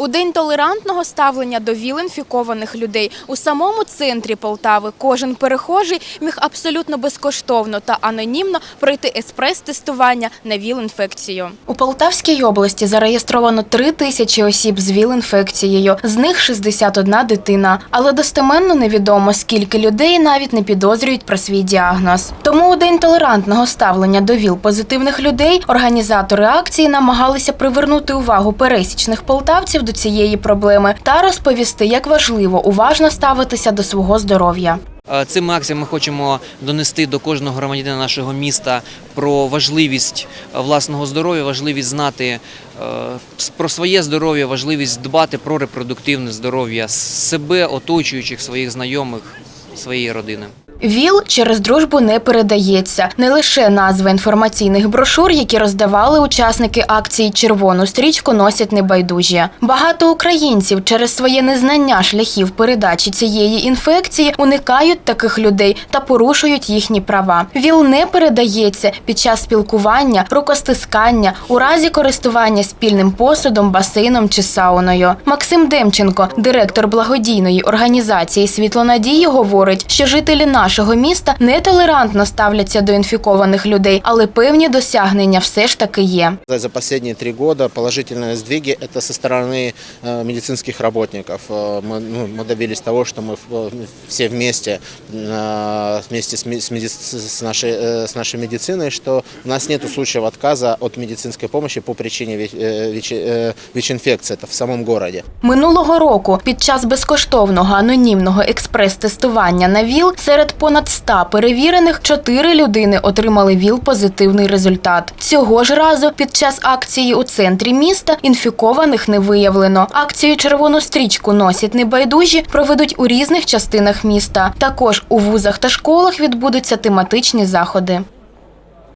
У день толерантного ставлення до ВІЛ-інфікованих людей у самому центрі Полтави кожен перехожий міг абсолютно безкоштовно та анонімно пройти еспрес-тестування на ВІЛ-інфекцію. У Полтавській області зареєстровано 3 тисячі осіб з ВІЛ-інфекцією, з них 61 дитина. Але достеменно невідомо, скільки людей навіть не підозрюють про свій діагноз. Тому у день толерантного ставлення до ВІЛ-позитивних людей організатори акції намагалися привернути увагу пересічних полтавців до цієї проблеми та розповісти, як важливо уважно ставитися до свого здоров'я. Е, Цим акціями ми хочемо донести до кожного громадянина нашого міста про важливість е, власного здоров'я, важливість знати е, про своє здоров'я, важливість дбати про репродуктивне здоров'я себе, оточуючих своїх знайомих, своєї родини. ВІЛ через дружбу не передається. Не лише назви інформаційних брошур, які роздавали учасники акції Червону стрічку носять небайдужі. Багато українців через своє незнання шляхів передачі цієї інфекції уникають таких людей та порушують їхні права. ВІЛ не передається під час спілкування, рукостискання, у разі користування спільним посудом, басейном чи сауною. Максим Демченко, директор благодійної організації Світлонадії, говорить, що жителі нашого міста нетолерантно ставляться до інфікованих людей, але певні досягнення все ж таки є. За за последние три года положительные сдвиги – это со стороны э, медицинских работников. Э, Мы, ну, мы добились того, что мы в- все вместе, э, вместе с, ми- с меди- с нашей, э, с нашей медициной, что у нас нет случаев отказа от медицинской помощи по причине ВИЧ- э, ВИЧ- э, ВИЧ-инфекции. Это в самом городе. Минулого року під час безкоштовного анонімного експрес-тестування на ВІЛ серед понад 100 перевірених 4 людини отримали ВІЛ-позитивний результат. Цього ж разу під час акції у центрі міста інфікованих не виявлено. Акцію червону стрічку носять небайдужі проведуть у різних частинах міста. Також у вузах та школах відбудуться тематичні заходи.